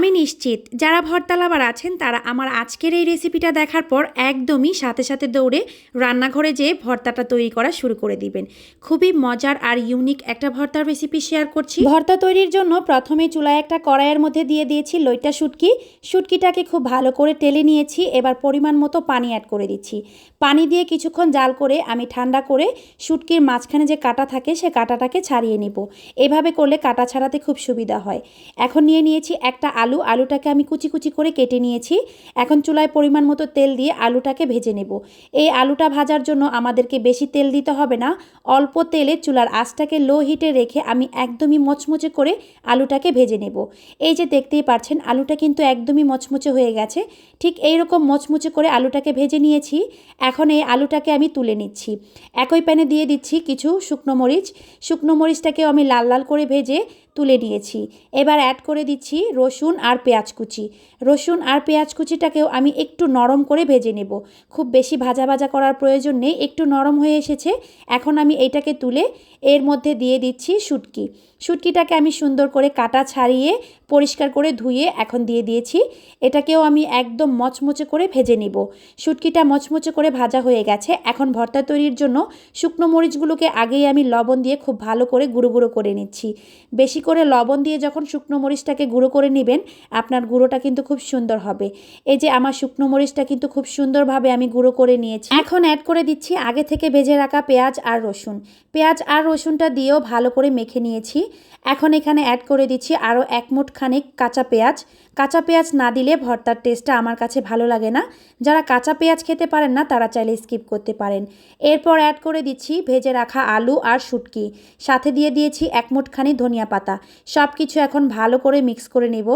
আমি নিশ্চিত, যারা ভর্তালাবার আছেন তারা আমার আজকের এই রেসিপিটা দেখার পর একদমই সাথে সাথে দৌড়ে রান্নাঘরে যেয়ে ভর্তাটা তৈরি করা শুরু করে দিবেন। খুবই মজার আর ইউনিক একটা ভর্তার রেসিপি শেয়ার করছি। ভর্তা তৈরির জন্য প্রথমে চুলায় একটা কড়াইয়ের মধ্যে দিয়ে দিয়েছি লইটা শুটকি। শুটকিটাকে খুব ভালো করে টেলে নিয়েছি, এবার পরিমাণ মতো পানি অ্যাড করে দিচ্ছি। পানি দিয়ে কিছুক্ষণ জাল করে আমি ঠান্ডা করে শুটকির মাঝখানে যে কাটা থাকে সে কাটাটাকে ছাড়িয়ে নিব। এভাবে করলে কাটা ছাড়াতে খুব সুবিধা হয়। এখন নিয়ে নিয়েছি একটা আলু আলুটাকে আমি কুচি কুচি করে কেটে নিয়েছি। এখন চুলায় পরিমাণ মতো তেল দিয়ে আলুটাকে ভেজে নেব। এই আলুটা ভাজার জন্য আমাদেরকে বেশি তেল দিতে হবে না। অল্প তেলে চুলার আঁচটাকে লো হিটে রেখে আমি একদমই মচমচে করে আলুটাকে ভেজে নেব। এই যে দেখতেই পাচ্ছেন আলুটা কিন্তু একদমই মচমচে হয়ে গেছে। ঠিক এই রকম মচমচে করে আলুটাকে ভেজে নিয়েছি। এখন এই আলুটাকে আমি তুলে নিচ্ছি। একই প্যানে দিয়ে দিচ্ছি কিছু শুকনো মরিচ। শুকনো মরিচটাকেও আমি লাল লাল করে ভেজে তুলে নিয়েছি। এবার অ্যাড করে দিচ্ছি রসুন আর পেঁয়াজ কুচি। রসুন আর পেঁয়াজ কুচিটাকেও আমি একটু নরম করে ভেজে নেব। খুব বেশি ভাজা ভাজা করার প্রয়োজন নেই, একটু নরম হয়ে এসেছে। এখন আমি এইটাকে তুলে এর মধ্যে দিয়ে দিচ্ছি শুটকি। শুটকিটাকে আমি সুন্দর করে কাটা ছাড়িয়ে পরিষ্কার করে ধুয়ে এখন দিয়ে দিয়েছি। এটাকেও আমি একদম মচমচে করে ভেজে নিব। শুটকিটা মচমচে করে ভাজা হয়ে গেছে। এখন ভর্তা তৈরির জন্য শুকনো মরিচগুলোকে আগেই আমি লবণ দিয়ে খুব ভালো করে গুঁড়ো গুঁড়ো করে নিচ্ছি। বেশি করে লবণ দিয়ে যখন শুকনো মরিচটাকে গুঁড়ো করে নেবেন, আপনার গুঁড়োটা কিন্তু খুব সুন্দর হবে। এই যে আমার শুকনো মরিচটা কিন্তু খুব সুন্দরভাবে আমি গুঁড়ো করে নিয়েছি। এখন অ্যাড করে দিচ্ছি আগে থেকে ভেজে রাখা পেঁয়াজ আর রসুন। পেঁয়াজ আর রসুনটা দিয়েও ভালো করে মেখে নিয়েছি। এখন এখানে অ্যাড করে দিচ্ছি আরও এক মুঠ খানিক কাঁচা পেঁয়াজ। কাঁচা পেঁয়াজ না দিলে ভর্তার টেস্টটা আমার কাছে ভালো লাগে না। যারা কাঁচা পেঁয়াজ খেতে পারেন না, তারা চাইলে স্কিপ করতে পারেন। এরপর অ্যাড করে দিচ্ছি ভেজে রাখা আলু আর শুটকি। সাথে দিয়ে দিয়েছি এক মুঠখানি ধনিয়া পাতা। সব কিছু এখন ভালো করে মিক্স করে নেব।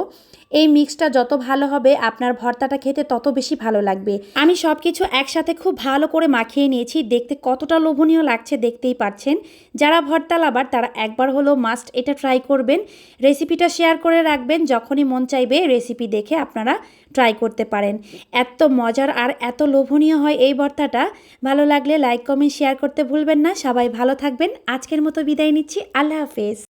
এই মিক্সটা যত ভালো হবে, আপনার ভর্তাটা খেতে তত বেশি ভালো লাগবে। আমি সব কিছু একসাথে খুব ভালো করে মাখিয়ে নিয়েছি। দেখতে কতটা লোভনীয় লাগছে দেখতেই পাচ্ছেন। যারা ভর্তা লাভার, তারা একবার হলেও মাস্ট এটা ট্রাই করবেন। রেসিপিটা শেয়ার করে রাখবেন, যখনই মন চাইবে রেসিপি দেখে আপনারা ট্রাই করতে পারেন। এত মজার আর এত লোভনীয় হয় এই ভর্তাটা। ভালো লাগলে লাইক কমেন্ট শেয়ার করতে ভুলবেন না। সবাই ভালো থাকবেন। আজকের মতো বিদায় নিচ্ছি। আল্লাহ হাফেজ।